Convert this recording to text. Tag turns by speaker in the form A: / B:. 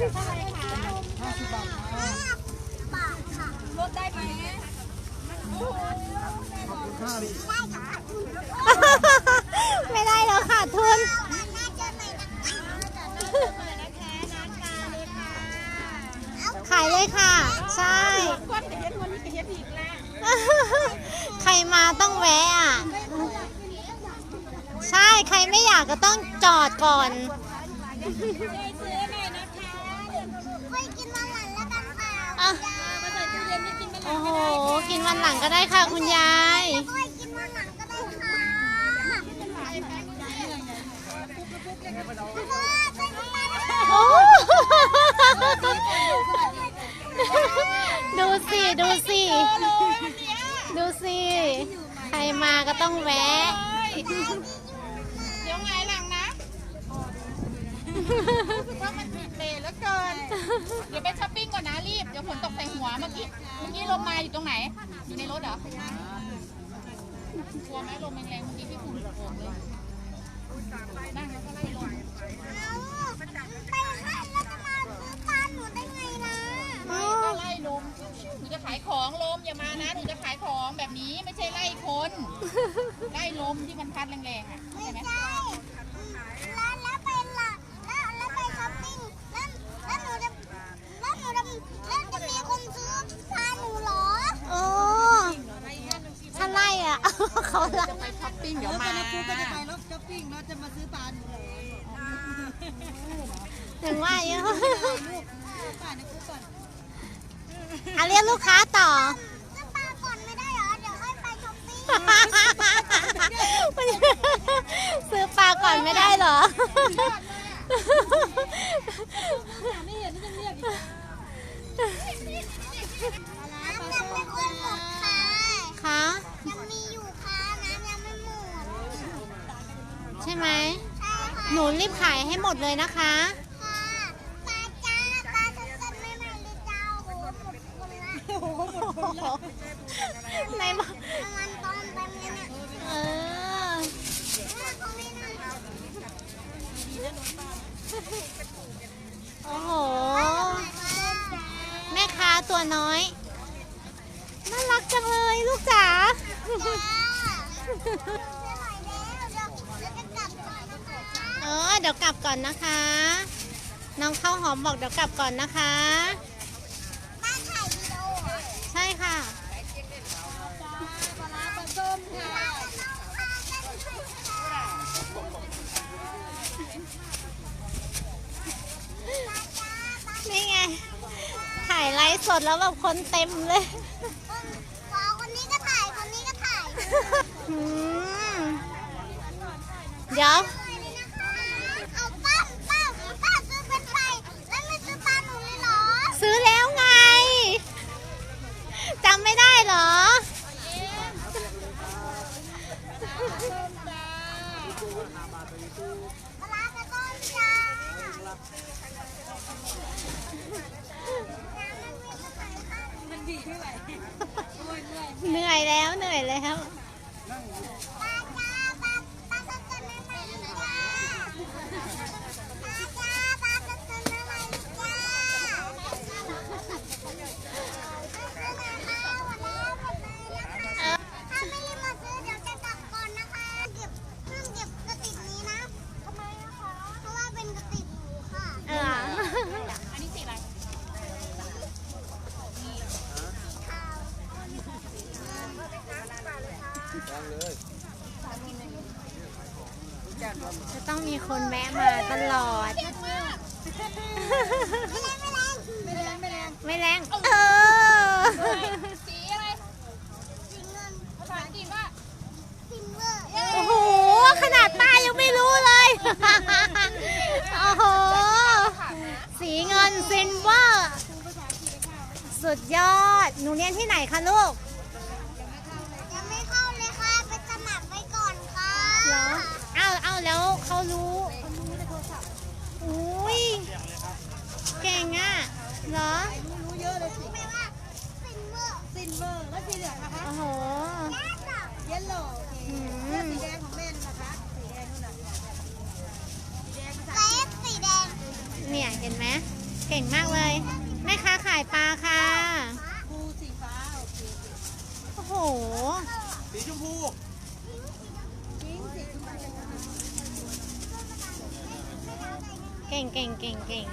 A: เท่าไหร่คะ
B: ห้าสิบบาทครับา
A: ทค่ะลดได้ไหม
B: ขอบคุณค่าดิ
C: ไม่ได้แล้วขาดทุนขายเลยค่ะ ใช่ใครมาต้องแวะอะ ใช่ใครไม่อยากก็ต้องจอดก่อน
A: วันหลังก็ได้
C: ค่ะคุณยาย
A: ไปกินวันหลังก็ได้ค่ะพ่อใส่น้ำตาล
C: โอ้ดูสิดูสิดูสิใครมาก็ต้องแวะ
A: เดี๋ยวไงหลังนะรู้สึกว่ามันผิดเลนแล้วเกิน เดี๋ยวไปช้อปปิ้งก่อนนะรีบ เดี๋ยวฝนตกใส่หัวเมื่อกี้ เมื่อกี้ลมมาอยู่ตรงไหน อยู่ในรถเหรอกลัวไหมลมแรงๆเมื่อกี้ที่ฝุ่นโผล่เลยนั่งแล้วก็ไล่ลม
D: ไปให้แล้วจะมาซื้อปลาหนูได้ไงนะ
A: ไม่ก็ไล่ลมหนูจะขายของลมอย่ามานะหนูจะขายของแบบนี้ไม่ใช่ไล่คน ไล่ลมที่มันพัดแรงๆอะเข้าใจไหม
D: ใช่แล้วแล้วไปละแล้วแล้วไปช้อปปิ้งแล้วแล้วหนูจะแล้วหนูจะแล้วจะมีคนซื้อปลาหนูเหรอ
C: โอ้ถ้าไล่อะ เขาไล่
A: จะไปช้อปปิ้งเดี๋ยว
B: แล้ว
A: มา
B: ไปนะครูก็จะไปรถช้อปปิ้งแล้วจะมาซื้อปลาหนูเหรอ
C: ถึงว่าเยอะ
B: ลูกซื้อปลาในครูก่อน
C: อะเรียกลูกค้าต่อ
D: ซื้อปลาก่อนไม่ได้เหรอ เดี๋ยวค่อยไปช้อปปิ้ง
C: ซื้อปลาก่อนไม่ได้เหรอ
B: ไม่เห็นนี่จะเรียกอีก
D: น้ำยังไม่ค่อยหมดค่ะ
C: คะ
D: ยังมีอยู่ค่ะน้ำยังไม่หมด
C: ใช่ไหม
D: ใช่ค่ะ
C: หนูรีบขายให้หมดเลยนะคะ
D: ค่ะปลาจ้าปลาสดๆใหม่ๆเลยจ้าโอ้โหหมดคนละ
B: โอ้โหหมดคนละ
C: ในบอก
D: มันตอนเต็มเลยเนี่ย
C: เออ
D: เนี่ยเขาไม่น่า
C: โอ้โห แม่ค้าตัวน้อย น่ารักจังเลยลูกจ๋าเออ เดี๋ยวกลับก่อนนะคะ น้องข้าวหอมบอกเดี๋ยวกลับก่อนนะคะใช่ค่ะนี่ไง ถ่ายไลฟ์สดแล้วแบบคนเต็มเลย
D: คนนี้ก็ถ่าย คนนี้ก็ถ่าย
C: อืมเดี๋ยว
D: เอาป้าป้าป้าซื้อเป็นไฟแล้วไม่ซื้อปลาหนูเลยเหรอ
C: ซื้อแล้วไง จำไม่ได้เหรอ
D: ปลากระต้มจ้า
C: เหนื่อยแล้วเหนื่อยแล้ว
D: ปลาจ้าปลาปลาสดๆใหม่ๆเลยจ้าปลาจ้าปลาสดๆใหม่ๆเลยจ้าซื้อมาค่ะหมดแล้วหมดเลยนะคะถ้าไม่รีบมาซื้อเดี๋ยวจะกลับก่อนนะคะเก็บห้ามเก็บกระติกนี้นะทำไมอะคะเพราะว่าเป็นกระติกหนูค่ะ
C: เออ
A: อันนี้สีอะไร
C: จะต้องมีคนแวะมาตลอด
D: ไม่แรงไม่แรง
C: ไม่แรง เออ
A: สีอะไร
D: สีเงิน
A: ภาษาอังกฤษว่า
D: ซิลเวอร์
C: โอ้โห ขนาดป้ายังไม่รู้เลย โอ้โห สีเงินซินเวอร์ สุดยอด หนูเรียนที่ไหนคะลูก
D: เขารู้อุ้
C: ยเก่งอะเหรอ
B: รู้เยอะเลยสิ
D: ซิ
B: นเวอร์แล้วสีเหลืองนะคะ
C: โอ้โห
B: เยลโล่เสื้
C: อ
B: สีแดงของแม่นะคะ สีแดงนู่นน่ะสีแดง
D: สีแดง
C: เนี่ยเห็นไหมเก่งมากเลย แม่ค้าขายปลาค่ะ
B: ปูสีฟ้า โอ้
C: โห
E: สีชมพู
B: สีชมพู
C: ก่งเก่งเก่งเก่ง